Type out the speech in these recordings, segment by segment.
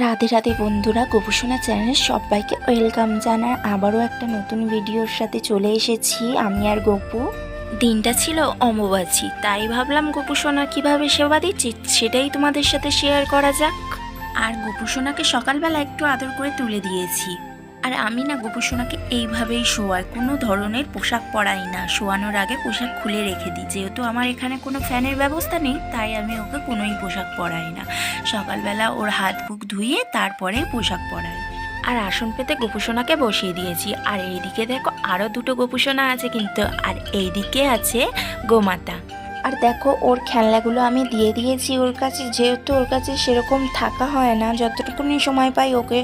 রাধে রাধে বন্ধুরা গোপসোনা চ্যানেলের সবাইকে ওয়েলকাম জানার আবারও একটা নতুন ভিডিওর সাথে চলে এসেছি আমি আর গপু। দিনটা ছিল অম্বুবাচী, তাই ভাবলাম গোপসোনা কীভাবে সেবা দিচ্ছি সেটাই তোমাদের সাথে শেয়ার করা যাক। আর গোপসোনাকে সকালবেলা একটু আদর করে তুলে দিয়েছি। আর আমি না গোপুসোনাকে এইভাবেই শোয়াই। কোনো ধরনের পোশাক পরাই না। শোয়ানোর আগে পোশাক খুলে রেখে দিই। যেহেতু আমার এখানে কোনো ফ্যানের ব্যবস্থা নেই, তাই আমি ওকে কোনোই পোশাক পরাই না। সকালবেলা ওর হাত মুখ ধুয়ে তারপরে পোশাক পরাই। আর আসন পেতে গোপুসোনাকে বসিয়ে দিয়েছি। আর এইদিকে দেখো আরও দুটো গোপুসোনা আছে কিন্তু, আর এইদিকে আছে গোমাতা। আর দেখো, ওর খেলনাগুলো আমি দিয়ে দিয়েছি ওর কাছে। যেহেতু ওর কাছে সেরকম থাকা হয় না, যতটুকুনি সময় পাই ওকে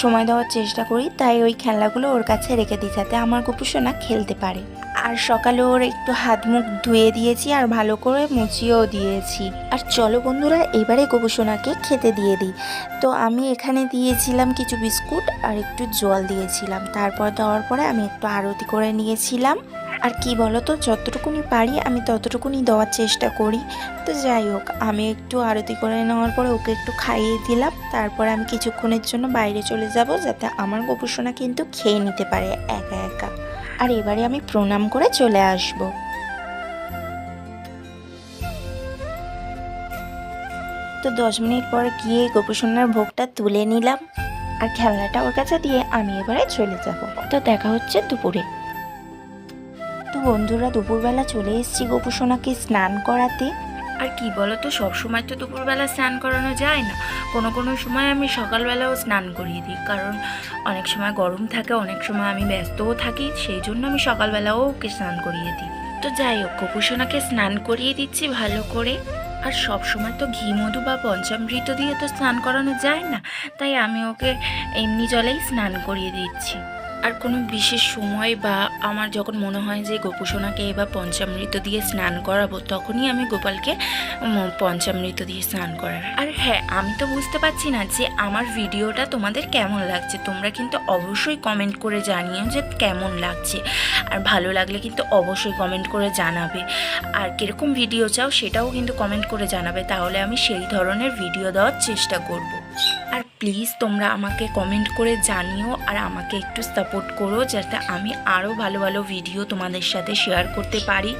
সময় দেওয়ার চেষ্টা করি, তাই ওই খেলনাগুলো ওর কাছে রেখে দিই যাতে আমার গোপুসোনা খেলতে পারে। আর সকালে ওর একটু হাত মুখ ধুয়ে দিয়েছি আর ভালো করে মুছিয়েও দিয়েছি। আর চলো বন্ধুরা, এবারে গোপুসোনাকে খেতে দিয়ে দিই। তো আমি এখানে দিয়েছিলাম কিছু বিস্কুট আর একটু জল দিয়েছিলাম। তারপর দেওয়ার পরে আমি একটু আরতি করে নিয়েছিলাম। আর কি বলো তো যতটুকুনি পারি আমি ততটুকুনি দেওয়ার চেষ্টা করি। তো যাই হোক, আমি একটু আরতি করে নেওয়ার পরে ওকে একটু খাইয়ে দিলাম। তারপরে আমি কিছুক্ষণের জন্য বাইরে চলে যাব যাতে আমার গোপুসোনা কিন্তু খেয়ে নিতে পারে একা একা। আর এবারে আমি প্রণাম করে চলে আসব। তো দশ মিনিট পর গিয়ে গোপুসোনার ভোগটা তুলে নিলাম। আর খেলনাটা ওর কাছে দিয়ে আমি এবারে চলে যাব। তো দেখা হচ্ছে দুপুরে। তো বন্ধুরা দুপুরবেলা চলে এসেছি গোপুসোনাকে স্নান করাতে। আর কি বলো তো সব সময় তো দুপুরবেলা স্নান করানো যায় না। কোনো কোনো সময় আমি সকালবেলাও স্নান করিয়ে দিই, কারণ অনেক সময় গরম থাকে, অনেক সময় আমি ব্যস্তও থাকি, সেই জন্য আমি সকালবেলাও ওকে স্নান করিয়ে দিই। তো যাই হোক, গোপুসোনাকে স্নান করিয়ে দিচ্ছি ভালো করে। আর সব সময় তো ঘি, মধু বা পঞ্চামৃত দিয়ে তো স্নান করানো যায় না, তাই আমি ওকে এমনি জলেই স্নান করিয়ে দিচ্ছি। আর কোনো বিশেষ সময় বা আমার যখন মনে হয় যে গোপুসোনাকে এবার পঞ্চামৃত দিয়ে স্নান করাবো, তখনই আমি গোপালকে পঞ্চামৃত দিয়ে স্নান করার আর হ্যাঁ আমি তো বুঝতে পারছি না যে আমার ভিডিওটা তোমাদের কেমন লাগছে। তোমরা কিন্তু অবশ্যই কমেন্ট করে জানিও যে কেমন লাগছে। আর ভালো লাগলে কিন্তু অবশ্যই কমেন্ট করে জানাবে। আর কীরকম ভিডিও চাও সেটাও কিন্তু কমেন্ট করে জানাবে। তাহলে আমি সেই ধরনের ভিডিও দেওয়ার চেষ্টা করব। আর প্লিজ তোমরা আমাকে কমেন্ট করে জানিও আর আমাকে একটু সাপোর্ট করো যাতে আমি আরও ভালো ভালো ভিডিও তোমাদের সাথে শেয়ার করতে পারি।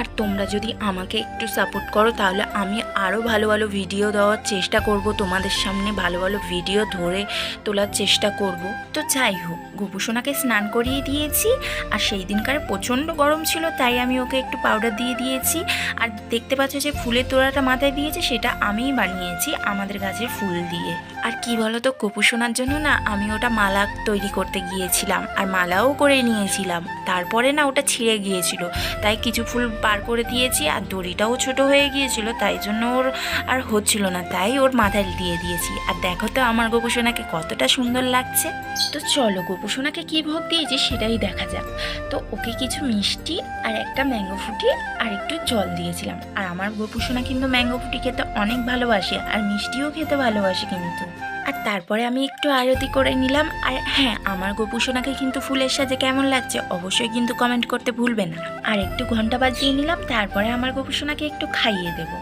আর তোমরা যদি আমাকে একটু সাপোর্ট করো, তাহলে আমি আরও ভালো ভালো ভিডিও দেওয়ার চেষ্টা করব তোমাদের সামনে, ভালো ভালো ভিডিও ধরে তোলার চেষ্টা করব। তো যাই হোক, গোপুসোনাকে স্নান করিয়ে দিয়েছি, আর সেই দিনকার প্রচণ্ড গরম ছিল, তাই আমি ওকে একটু পাউডার দিয়ে দিয়েছি। আর দেখতে পাচ্ছ যে ফুলের তোড়াটা মাথায় দিয়েছে, সেটা আমিই বানিয়েছি আমাদের গাছের ফুল দিয়ে। আর কি বলো তো গোপুসোনার জন্য না আমি ওটা মালা তৈরি করতে গিয়েছিলাম, আর মালাও করে নিয়েছিলাম। তারপরে না ওটা ছিঁড়ে গিয়েছিল, তাই কিছু ফুল বার করে দিয়েছি আর দড়িটাও ছোট হয়ে গিয়েছিল, তাই জন্য ওর আর হচ্ছিল না, তাই ওর মাথায় দিয়ে দিয়েছি। আর দেখো তো আমার গোপুসোনাকে কতটা সুন্দর লাগছে। তো চলো গোপুসোনাকে কী ভোগ দিয়েছি সেটাই দেখা যাক। তো ওকে কিছু মিষ্টি আর একটা ম্যাঙ্গো ফুটি আর একটু জল দিয়েছিলাম। আর আমার গোপুসোনা কিন্তু ম্যাঙ্গো ফুটি খেতে অনেক ভালোবাসে আর মিষ্টিও খেতে ভালোবাসে কিন্তু। আর তারপরে আমি একটু আরতি করে নিলাম। আর হ্যাঁ আমার গোপুসোনাকে কিন্তু ফুলের সাজে কেমন লাগছে অবশ্যই কিন্তু কমেন্ট করতে ভুলবে না। আর একটু ঘণ্টা বাজিয়ে নিলাম, তারপরে আমার গোপুসোনাকে একটু খাইয়ে দেবো।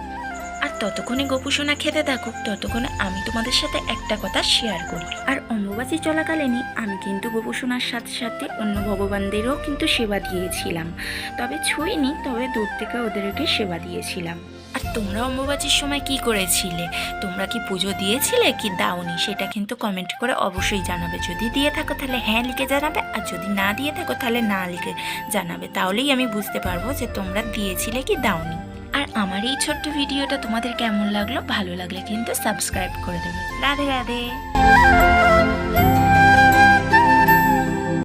আর ততক্ষণে গোপুসোনা খেতে থাকুক, ততক্ষণে আমি তোমাদের সাথে একটা কথা শেয়ার করি। আর অম্বুবাচী চলাকালীনই আমি কিন্তু গোপুসোনার সাথে সাথে অন্য ভগবানদেরও কিন্তু সেবা দিয়েছিলাম। তবে ছুঁইনি, তবে দূর থেকে ওদেরকে সেবা দিয়েছিলাম। আর তোমরা অম্বুবাচীর সময় কি করেছিলে? তোমরা কি পুজো দিয়েছিলে কি দাওনি? সেটা কিন্তু কমেন্ট করে অবশ্যই জানাবে। যদি দিয়ে থাকো তাহলে হ্যাঁ লিখে জানাবে, আর যদি না দিয়ে থাকো তাহলে না লিখে জানাবে। তাহলেই আমি বুঝতে পারব যে তোমরা দিয়েছিলে কি দাওনি। আর আমার এই ছোট্ট ভিডিওটা তোমাদের কেমন লাগল? ভালো লাগলে কিন্তু সাবস্ক্রাইব করে দেবে। রাধে রাধে।